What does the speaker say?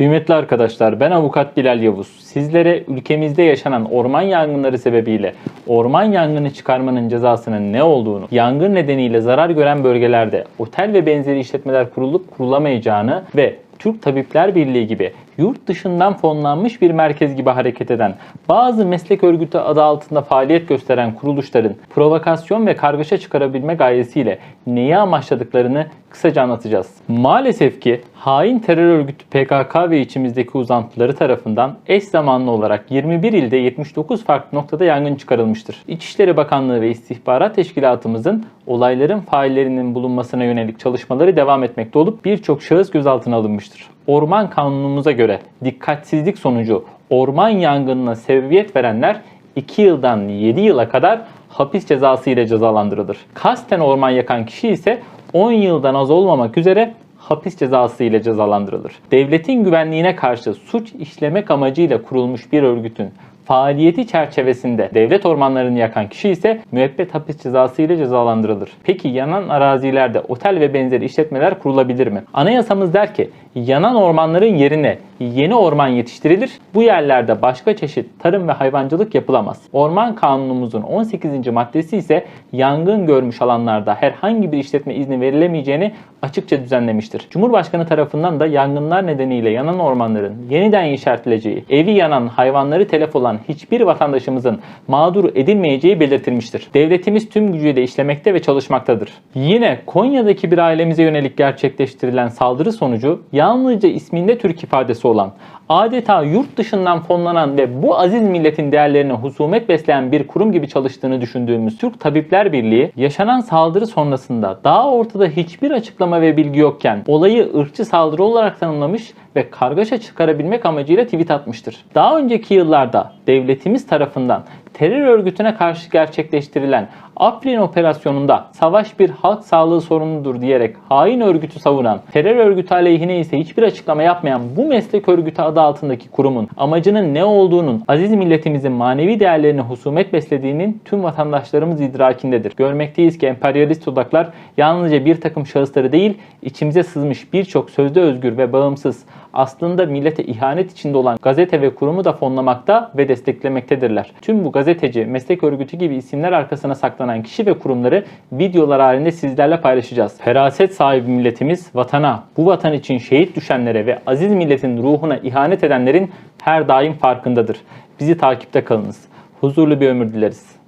Kıymetli arkadaşlar ben avukat Bilal Yavuz. Sizlere ülkemizde yaşanan orman yangınları sebebiyle orman yangını çıkarmanın cezasının ne olduğunu, yangın nedeniyle zarar gören bölgelerde otel ve benzeri işletmeler kurulup kurulamayacağını ve Türk Tabipler Birliği gibi yurt dışından fonlanmış bir merkez gibi hareket eden bazı meslek örgütü adı altında faaliyet gösteren kuruluşların provokasyon ve kargaşa çıkarabilme gayesiyle neyi amaçladıklarını kısaca anlatacağız. Maalesef ki hain terör örgütü PKK ve içimizdeki uzantıları tarafından eş zamanlı olarak 21 ilde 79 farklı noktada yangın çıkarılmıştır. İçişleri Bakanlığı ve İstihbarat Teşkilatımızın olayların faillerinin bulunmasına yönelik çalışmaları devam etmekte olup birçok şahıs gözaltına alınmıştır. Orman kanunumuza göre dikkatsizlik sonucu orman yangınına sebebiyet verenler 2 yıldan 7 yıla kadar hapis cezası ile cezalandırılır. Kasten orman yakan kişi ise 10 yıldan az olmamak üzere hapis cezası ile cezalandırılır. Devletin güvenliğine karşı suç işlemek amacıyla kurulmuş bir örgütün faaliyeti çerçevesinde devlet ormanlarını yakan kişi ise müebbet hapis cezası ile cezalandırılır. Peki yanan arazilerde otel ve benzeri işletmeler kurulabilir mi? Anayasamız der ki yanan ormanların yerine yeni orman yetiştirilir. Bu yerlerde başka çeşit tarım ve hayvancılık yapılamaz. Orman kanunumuzun 18. maddesi ise yangın görmüş alanlarda herhangi bir işletme izni verilemeyeceğini açıkça düzenlemiştir. Cumhurbaşkanı tarafından da yangınlar nedeniyle yanan ormanların yeniden yeşertileceği, evi yanan hayvanları telef olan hiçbir vatandaşımızın mağdur edilmeyeceği belirtilmiştir. Devletimiz tüm gücüyle işlemekte ve çalışmaktadır. Yine Konya'daki bir ailemize yönelik gerçekleştirilen saldırı sonucu yalnızca isminde Türk ifadesi olan, adeta yurt dışından fonlanan ve bu aziz milletin değerlerine husumet besleyen bir kurum gibi çalıştığını düşündüğümüz Türk Tabipler Birliği yaşanan saldırı sonrasında daha ortada hiçbir açıklama ve bilgi yokken olayı ırkçı saldırı olarak tanımlamış ve kargaşa çıkarabilmek amacıyla tweet atmıştır. Daha önceki yıllarda devletimiz tarafından terör örgütüne karşı gerçekleştirilen Afrin operasyonunda savaş bir halk sağlığı sorunudur diyerek hain örgütü savunan, terör örgütü aleyhine ise hiçbir açıklama yapmayan bu meslek örgütü adı altındaki kurumun amacının ne olduğunun aziz milletimizin manevi değerlerine husumet beslediğinin tüm vatandaşlarımız idrakindedir. Görmekteyiz ki emperyalist odaklar yalnızca bir takım şahısları değil, içimize sızmış birçok sözde özgür ve bağımsız aslında millete ihanet içinde olan gazete ve kurumu da fonlamakta ve desteklemektedirler. Tüm bu gazeteci, meslek örgütü gibi isimler arkasına saklanan kişi ve kurumları videolar halinde sizlerle paylaşacağız. Feraset sahibi milletimiz vatana, bu vatan için şehit düşenlere ve aziz milletin ruhuna ihanet edenlerin her daim farkındadır. Bizi takipte kalınız. Huzurlu bir ömür dileriz.